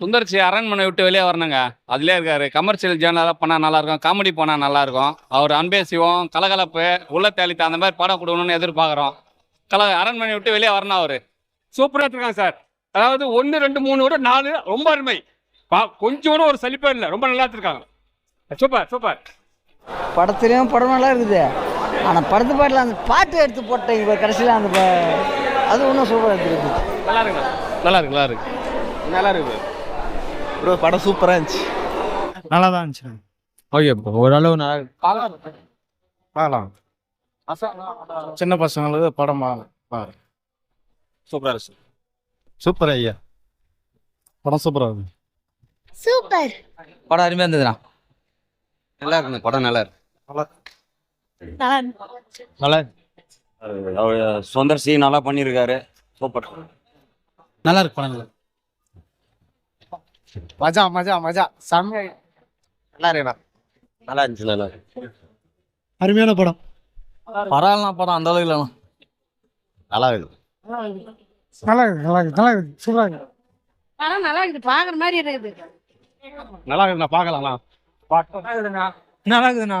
சுந்தர்சி அரண்மனை விட்டு வெளியே வரணுங்க. அதுலேயே இருக்காரு. கமர்ஷியல் ஜேர்னலாக பண்ணால் நல்லாயிருக்கும். காமெடி பண்ணால் நல்லாயிருக்கும். அவர் அன்பே சிவம் கலகலப்பு உள்ள தேலித்த அந்த மாதிரி படம் கொடுக்கணும்னு எதிர்பார்க்குறோம். கல அரண்மனை விட்டு வெளியே வரணும் அவர். சூப்பராக எடுத்துருக்காங்க சார். அதாவது ஒன்று ரெண்டு மூணு விட நாலு ரொம்ப அருமை. பா கொஞ்சம் கூட ஒரு சலிப்பே இல்லை. ரொம்ப நல்லா எடுத்துருக்காங்க சூப்பர் சூப்பர். படத்துலேயும் படம் நல்லா இருக்குது. ஆனால் படத்து பாட்டில் அந்த பாட்டு எடுத்து போட்டேன் இப்போ கடைசியில் அந்த அது இன்னும் சூப்பராக எடுத்துருக்கு நல்லா இருக்குங்க நல்லா இருக்கு நல்லா இருக்கு. நல்லா இருக்குது ப்ரோ படம் சூப்பராக இருந்துச்சு. நல்லா தான் இருந்துச்சு. ஓகே ப்ரோ ஓரளவு நல்லா பார்க்கலாம். சின்ன பசங்களுக்கு படம் பாரு. சூப்பராக இருக்கு. சூப்பர் ஐயா. படம் சூப்பராக இருக்கு. சூப்பர் படம் அருமையாக இருந்ததுண்ணா நல்லா இருக்குங்க படம் நல்லா இருக்கு. நல்லா நல்லா சுந்தர் சி நல்லா பண்ணியிருக்காரு சூப்பர் நல்லா இருக்கு படம் நல்லா மஜா மஜா மஜா. செம்மையா நல்லா இருக்குண்ணா. நல்லா இருந்துச்சு நல்லா இருக்கு அருமையான படம். பரவாயில்ல படம் அந்த அளவுக்கு இல்லைண்ணா. நல்லா இருக்கு நல்லா இருக்கு நல்லா இருக்கு நல்லா இருக்கு இருக்கு படம் நல்லா இருக்குது. பாக்குற மாதிரி இருக்குது. நல்லா இருக்குண்ணா பார்க்கலாம்ண்ணா. நல்லா இருக்குதுண்ணா.